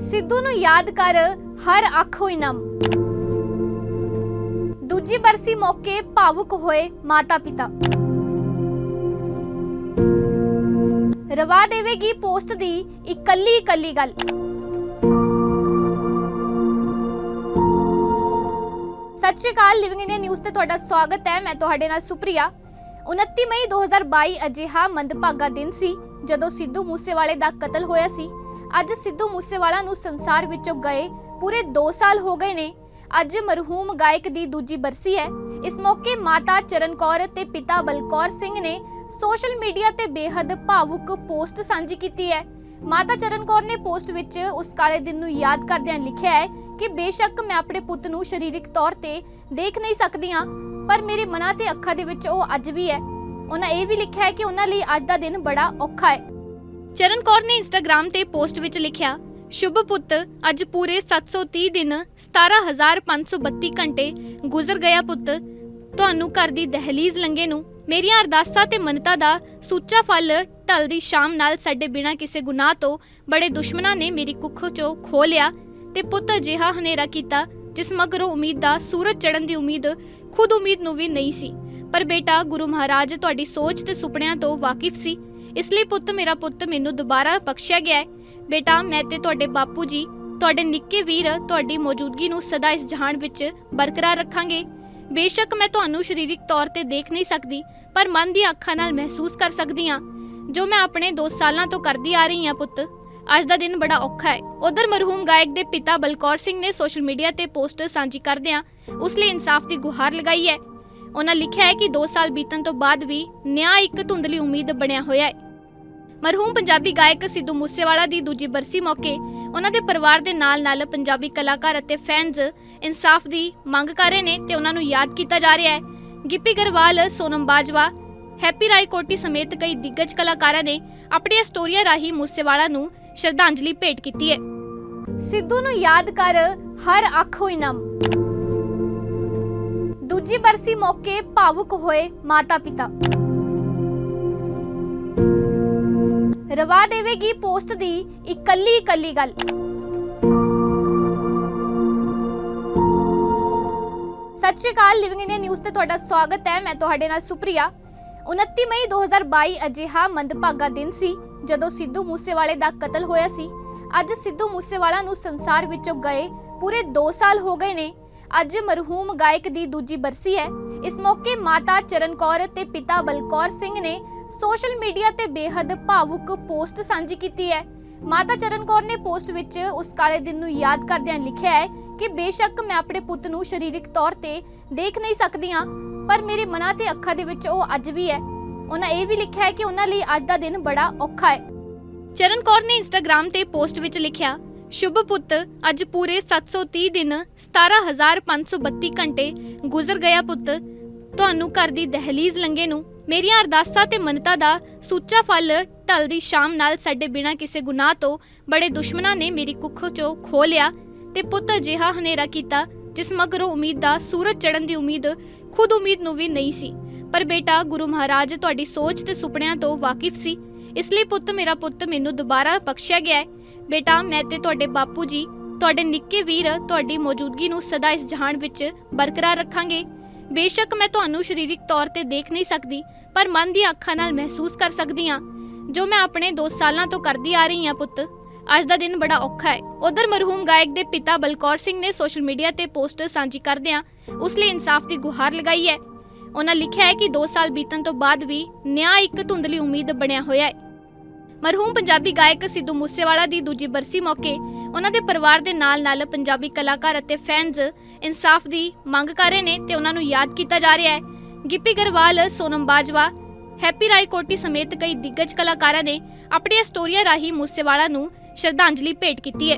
ਸਿੱਧੂ ਨੂੰ ਯਾਦ ਕਰ, ਹਰ ਅੱਖ ਹੋਈ ਨਮ। ਦੂਜੀ ਬਰਸੀ ਮੌਕੇ ਭਾਵੁਕ ਹੋਏ ਮਾਤਾ ਪਿਤਾ ਰਵਾ ਦੇਵੇਗੀ ਪੋਸਟ ਦੀ ਇਕੱਲੀ ਇਕੱਲੀ ਗੱਲ। ਸਤਿ ਸ਼੍ਰੀ ਅਕਾਲ ਲਿਵਿੰਗ ਇੰਡੀਆ ਨਿਊਜ਼ ਤੇ ਤੁਹਾਡਾ ਸਵਾਗਤ ਹੈ। ਮੈਂ ਤੁਹਾਡੇ ਨਾਲ ਸੁਪ੍ਰਿਆ। 29 ਮਈ 2022 ਅਜਿਹਾ ਮੰਦਭਾਗਾ ਦਿਨ ਸੀ, ਜਦੋਂ ਸਿੱਧੂ ਮੂਸੇਵਾਲੇ ਦਾ ਕਤਲ ਹੋਇਆ ਸੀ। ਅੱਜ ਸਿੱਧੂ ਮੂਸੇਵਾਲਾ ਨੂੰ ਸੰਸਾਰ ਵਿੱਚੋਂ ਗਏ ਪੂਰੇ 2 ਸਾਲ ਹੋ ਗਏ ਨੇ। ਅੱਜ ਮਰਹੂਮ ਗਾਇਕ ਦੀ ਦੂਜੀ ਬਰਸੀ ਹੈ। ਇਸ ਮੌਕੇ ਮਾਤਾ ਚਰਨ ਕੌਰ ਤੇ ਪਿਤਾ ਬਲਕੌਰ ਸਿੰਘ ਨੇ ਸੋਸ਼ਲ ਮੀਡੀਆ ਤੇ ਬੇਹੱਦ ਭਾਵੁਕ ਪੋਸਟ ਸਾਂਝੀ ਕੀਤੀ ਹੈ। ਮਾਤਾ ਚਰਨ ਕੌਰ ਨੇ ਪੋਸਟ ਵਿੱਚ ਉਸ ਕਾਲੇ ਦਿਨ ਨੂੰ ਯਾਦ ਕਰਦਿਆਂ ਲਿਖਿਆ ਹੈ ਕਿ, ਬੇਸ਼ੱਕ ਮੈਂ ਆਪਣੇ ਪੁੱਤ ਨੂੰ ਸਰੀਰਕ ਤੌਰ ਤੇ ਦੇਖ ਨਹੀਂ ਸਕਦੀ ਹਾਂ, ਪਰ ਮੇਰੇ ਮਨਾਂ ਤੇ ਅੱਖਾਂ ਦੇ ਵਿੱਚ ਉਹ ਅੱਜ ਵੀ ਹੈ। ਉਹਨਾਂ ਇਹ ਵੀ ਲਿਖਿਆ ਹੈ ਕਿ ਉਹਨਾਂ ਲਈ ਅੱਜ ਦਾ ਦਿਨ ਬੜਾ ਔਖਾ ਹੈ। ਚਰਨ ਕੌਰ ਨੇ ਇੰਸਟਾਗ੍ਰam ਤੇ ਪੋਸਟ ਵਿੱਚ ਲਿਖਿਆ, ਸ਼ੁਭ ਪੁੱਤ, ਅੱਜ ਪੂਰੇ 730 ਦਿਨ 17532 ਘੰਟੇ ਗੁਜ਼ਰ ਗਿਆ ਪੁੱਤ। ਤੁਹਾਨੂੰ ਘਰ ਦੀ ਦਹਲੀਜ਼ ਲੰਗੇ ਨੂੰ ਮੇਰੀਆਂ ਅਰਦਾਸਾਂ ਤੇ ਮੰਨਤਾਂ ਦਾ ਸੁੱਚਾ ਫਲ ਢਲਦੀ ਸ਼ਾਮ ਨਾਲ ਸਾਡੇ ਬਿਨਾਂ ਕਿਸੇ ਗੁਨਾਹ ਤੋਂ ਬੜੇ ਦੁਸ਼ਮਣਾਂ ਨੇ ਮੇਰੀ ਕੁੱਖ ਚੋਂ ਖੋ ਲਿਆ ਤੇ ਪੁੱਤ ਅਜਿਹਾ ਹਨੇਰਾ ਕੀਤਾ ਜਿਸ ਮਗਰੋਂ ਉਮੀਦ ਦਾ ਸੂਰਜ ਚੜ੍ਹਨ ਦੀ ਉਮੀਦ ਖੁਦ ਉਮੀਦ ਨੂੰ ਵੀ ਨਹੀਂ ਸੀ। ਪਰ ਬੇਟਾ, ਗੁਰੂ ਮਹਾਰਾਜ ਤੁਹਾਡੀ ਸੋਚ ਤੇ ਸੁਪਨਿਆਂ ਤੋਂ ਵਾਕਿਫ ਸੀ। ਇਸ ਲਈ ਪੁੱਤ, ਮੇਰਾ ਪੁੱਤ, ਮੈਨੂੰ ਦੁਬਾਰਾ ਬਖਸ਼ਿਆ ਗਿਆ ਹੈ। ਬੇਟਾ, ਮੈਂ ਤੇ ਤੁਹਾਡੇ ਬਾਪੂ ਜੀ, ਤੁਹਾਡੇ ਨਿੱਕੇ ਵੀਰ, ਤੁਹਾਡੀ ਮੌਜੂਦਗੀ ਨੂੰ ਸਦਾ ਇਸ ਜਹਾਨ ਵਿੱਚ ਬਰਕਰਾਰ ਰੱਖਾਂਗੇ। ਬੇਸ਼ੱਕ ਮੈਂ ਤੁਹਾਨੂੰ ਸਰੀਰਕ ਤੌਰ ਤੇ ਦੇਖ ਨਹੀਂ ਸਕਦੀ, ਪਰ ਮਨ ਦੀਆਂ ਅੱਖਾਂ ਨਾਲ ਮਹਿਸੂਸ ਕਰ ਸਕਦੀ ਹਾਂ। ਜੋ ਮੈਂ ਆਪਣੇ 2 ਸਾਲਾਂ ਤੋਂ ਕਰਦੀ ਆ ਰਹੀ ਹਾਂ ਪੁੱਤ। ਅੱਜ ਦਾ ਦਿਨ ਬੜਾ ਔਖਾ ਹੈ। ਉਧਰ ਮਰਹੂਮ ਗਾਇਕ ਦੇ ਪਿਤਾ ਬਲਕੌਰ ਸਿੰਘ ਨੇ ਸੋਸ਼ਲ ਮੀਡੀਆ ਤੇ ਪੋਸਟਰ ਸਾਂਝੀ ਕਰਦਿਆਂ ਉਸ ਲਈ ਇਨਸਾਫ ਦੀ ਗੁਹਾਰ ਲਗਾਈ ਹੈ। ਉਹਨਾਂ ਲਿਖਿਆ ਹੈ ਕਿ 2 ਸਾਲ ਬੀਤਣ ਤੋਂ ਬਾਅਦ ਵੀ ਨਿਆਂ ਇੱਕ ਧੁੰਦਲੀ ਉਮੀਦ ਬਣਿਆ ਹੋਇਆ ਹੈ। ਮਰਹੂਮ ਪੰਜਾਬੀ ਗਾਇਕ ਸਿੱਧੂ ਮੂਸੇਵਾਲਾ ਦੀ ਦੂਜੀ ਬਰਸੀ ਮੌਕੇ ਉਹਨਾਂ ਦੇ ਪਰਿਵਾਰ ਦੇ ਨਾਲ-ਨਾਲ ਪੰਜਾਬੀ ਕਲਾਕਾਰ ਅਤੇ ਫੈਨਸ ਇਨਸਾਫ ਦੀ ਮੰਗ ਕਰ ਰਹੇ ਨੇ ਤੇ ਉਹਨਾਂ ਨੂੰ ਯਾਦ ਕੀਤਾ ਜਾ ਰਿਹਾ ਹੈ। ਗਿੱਪੀ ਗਰਵਾਲ, ਸੋਨਮ ਬਾਜਵਾ, ਹੈਪੀ ਰਾਏ ਕੋਟੀ ਸਮੇਤ ਕਈ ਦਿੱਗਜ ਕਲਾਕਾਰਾਂ ਨੇ ਆਪਣੀਆਂ ਸਟੋਰੀਆਂ ਰਾਹੀਂ ਮੂਸੇਵਾਲਾ ਨੂੰ ਸ਼ਰਧਾਂਜਲੀ ਭੇਟ ਕੀਤੀ ਹੈ। ਸਿੱਧੂ ਨੂੰ ਯਾਦ ਕਰ ਹਰ ਅੱਖ ਹੋਈ ਦੂਜੀ ਬਰਸੀ ਮੌਕੇ ਭਾਵੁਕ ਹੋਏ ਮਾਤਾ ਪਿਤਾ ਰਵਾ ਦੇਵੇਗੀ ਪੋਸਟ ਦੀ ਇਕੱਲੀ ਇਕੱਲੀ ਗੱਲ। ਸਤਿ ਸ਼੍ਰੀ ਅਕਾਲ ਲਿਵਿੰਗ ਇੰਡੀਆ ਨਿਊਜ਼ ਤੇ ਤੁਹਾਡਾ ਸਵਾਗਤ ਹੈ। ਮੈਂ ਤੁਹਾਡੇ ਨਾਲ ਸੁਪ੍ਰਿਆ। 29 ਮਈ 2022 ਅਜਿਹਾ ਮੰਦਭਾਗਾ ਦਿਨ ਸੀ, ਜਦੋਂ ਸਿੱਧੂ ਮੂਸੇਵਾਲੇ ਦਾ ਕਤਲ ਹੋਇਆ ਸੀ। ਅੱਜ ਸਿੱਧੂ ਮੂਸੇਵਾਲਾ ਨੂੰ ਸੰਸਾਰ ਵਿੱਚੋਂ ਗਏ ਪੂਰੇ 2 ਸਾਲ ਹੋ ਗਏ ਨੇ। ਅੱਜ ਮਰਹੂਮ ਗਾਇਕ ਦੀ ਦੂਜੀ ਬਰਸੀ ਹੈ। ਇਸ ਮੌਕੇ ਮਾਤਾ ਚਰਨ ਕੌਰ ਤੇ ਪਿਤਾ ਬਲਕੌਰ ਸਿੰਘ ਨੇ ਸੋਸ਼ਲ ਮੀਡੀਆ ਤੇ ਬੇਹੱਦ ਭਾਵੁਕ ਪੋਸਟ ਸਾਂਝੀ ਕੀਤੀ ਹੈ। ਮਾਤਾ ਚਰਨ ਕੌਰ ਨੇ ਪੋਸਟ ਵਿੱਚ ਉਸ ਕਾਲੇ ਦਿਨ ਨੂੰ ਯਾਦ ਕਰਦਿਆਂ ਲਿਖਿਆ ਹੈ ਕਿ ਬੇਸ਼ੱਕ ਮੈਂ ਆਪਣੇ ਪੁੱਤ ਨੂੰ ਸਰੀਰਕ ਤੌਰ ਤੇ ਦੇਖ ਨਹੀਂ ਸਕਦੀ ਹਾਂ, ਪਰ ਮੇਰੇ ਮਨਾਂ ਤੇ ਅੱਖਾਂ ਦੇ ਵਿੱਚ ਉਹ ਅੱਜ ਵੀ ਹੈ। ਉਹਨਾਂ ਇਹ ਵੀ ਲਿਖਿਆ ਹੈ ਕਿ ਉਹਨਾਂ ਲਈ ਅੱਜ ਦਾ ਦਿਨ ਬੜਾ ਔਖਾ ਹੈ। ਚਰਨ ਕੌਰ ਨੇ ਇੰਸਟਾਗ੍ਰam ਤੇ ਪੋਸਟ ਵਿੱਚ ਲਿਖਿਆ, ਸ਼ੁਭ ਪੁੱਤ, ਅੱਜ ਪੂਰੇ 730 ਦਿਨ 17532 ਘੰਟੇ ਗੁਜ਼ਰ ਗਿਆ ਪੁੱਤ। ਤੁਹਾਨੂੰ ਘਰ ਦੀ ਦਹਲੀਜ਼ ਲੰਗੇ ਨੂੰ ਮੇਰੀਆਂ ਅਰਦਾਸਾਂ ਤੇ ਮੰਨਤਾਂ ਦਾ ਸੁੱਚਾ ਫਲ ਢਲਦੀ ਸ਼ਾਮ ਨਾਲ ਸਾਡੇ ਬਿਨਾਂ ਕਿਸੇ ਗੁਨਾਹ ਤੋਂ ਬੜੇ ਦੁਸ਼ਮਣਾਂ ਨੇ ਮੇਰੀ ਕੁੱਖ ਚੋਂ ਖੋ ਲਿਆ ਤੇ ਪੁੱਤ ਅਜਿਹਾ ਹਨੇਰਾ ਕੀਤਾ ਜਿਸ ਮਗਰੋਂ ਉਮੀਦ ਦਾ ਸੂਰਜ ਚੜ੍ਹਨ ਦੀ ਉਮੀਦ ਖੁਦ ਉਮੀਦ ਨੂੰ ਵੀ ਨਹੀਂ ਸੀ। ਪਰ ਬੇਟਾ, ਗੁਰੂ ਮਹਾਰਾਜ ਤੁਹਾਡੀ ਸੋਚ ਤੇ ਸੁਪਨਿਆਂ ਤੋਂ ਵਾਕਿਫ ਸੀ। ਇਸ ਲਈ ਪੁੱਤ, ਮੇਰਾ ਪੁੱਤ ਮੈਨੂੰ ਦੁਬਾਰਾ ਬਖਸ਼ਿਆ ਗਿਆ ਹੈ। ਬੇਟਾ, ਮੈਂ ਤੇ ਤੁਹਾਡੇ ਬਾਪੂ ਜੀ, ਤੁਹਾਡੇ ਨਿੱਕੇ ਵੀਰ ਤੁਹਾਡੀ ਮੌਜੂਦਗੀ ਨੂੰ ਸਦਾ ਇਸ ਜਹਾਨ ਵਿੱਚ ਬਰਕਰਾਰ ਰੱਖਾਂਗੇ। ਬੇਸ਼ੱਕ ਮੈਂ ਤੁਹਾਨੂੰ ਸਰੀਰਕ ਤੌਰ ਤੇ ਦੇਖ ਨਹੀਂ ਸਕਦੀ, ਪਰ ਮਨ ਦੀਆਂ ਅੱਖਾਂ ਨਾਲ ਮਹਿਸੂਸ ਕਰ ਸਕਦੀ ਹਾਂ। ਜੋ ਮੈਂ ਆਪਣੇ 2 ਸਾਲਾਂ ਤੋਂ ਕਰਦੀ ਆ ਰਹੀ ਹਾਂ ਪੁੱਤ। ਅੱਜ ਦਾ ਦਿਨ ਬੜਾ ਔਖਾ ਹੈ। ਉਧਰ ਮਰਹੂਮ ਗਾਇਕ ਦੇ ਪਿਤਾ ਬਲਕੌਰ ਸਿੰਘ ਨੇ ਸੋਸ਼ਲ ਮੀਡੀਆ ਤੇ ਪੋਸਟਰ ਸਾਂਝੀ ਕਰਦਿਆਂ ਉਸ ਲਈ ਇਨਸਾਫ ਦੀ ਗੁਹਾਰ ਲਗਾਈ ਹੈ। ਉਹਨਾਂ ਲਿਖਿਆ ਹੈ ਕਿ 2 ਸਾਲ ਬੀਤਣ ਤੋਂ ਬਾਅਦ ਵੀ ਨਿਆਂ ਇੱਕ ਧੁੰਦਲੀ ਉਮੀਦ ਬਣਿਆ ਹੋਇਆ ਹੈ। ਮਰਹੂਮ ਪੰਜਾਬੀ ਗਾਇਕ ਸਿੱਧੂ ਮੂਸੇਵਾਲਾ ਦੀ ਦੂਜੀ ਬਰਸੀ ਮੌਕੇ ਉਹਨਾਂ ਦੇ ਪਰਿਵਾਰ ਦੇ ਨਾਲ-ਨਾਲ ਪੰਜਾਬੀ ਕਲਾਕਾਰ ਅਤੇ ਫੈਨਸ ਇਨਸਾਫ ਦੀ ਮੰਗ ਕਰ ਰਹੇ ਨੇ ਤੇ ਉਹਨਾਂ ਨੂੰ ਯਾਦ ਕੀਤਾ ਜਾ ਰਿਹਾ ਹੈ। ਗਿੱਪੀ ਗਰਵਾਲ, ਸੋਨਮ ਬਾਜਵਾ, ਹੈਪੀ ਰਾਏ ਕੋਟੀ ਸਮੇਤ ਕਈ ਦਿੱਗਜ ਕਲਾਕਾਰਾਂ ਨੇ ਆਪਣੀਆਂ ਸਟੋਰੀਆਂ ਰਾਹੀਂ ਮੂਸੇਵਾਲਾ ਨੂੰ ਸ਼ਰਧਾਂਜਲੀ ਭੇਟ ਕੀਤੀ ਹੈ।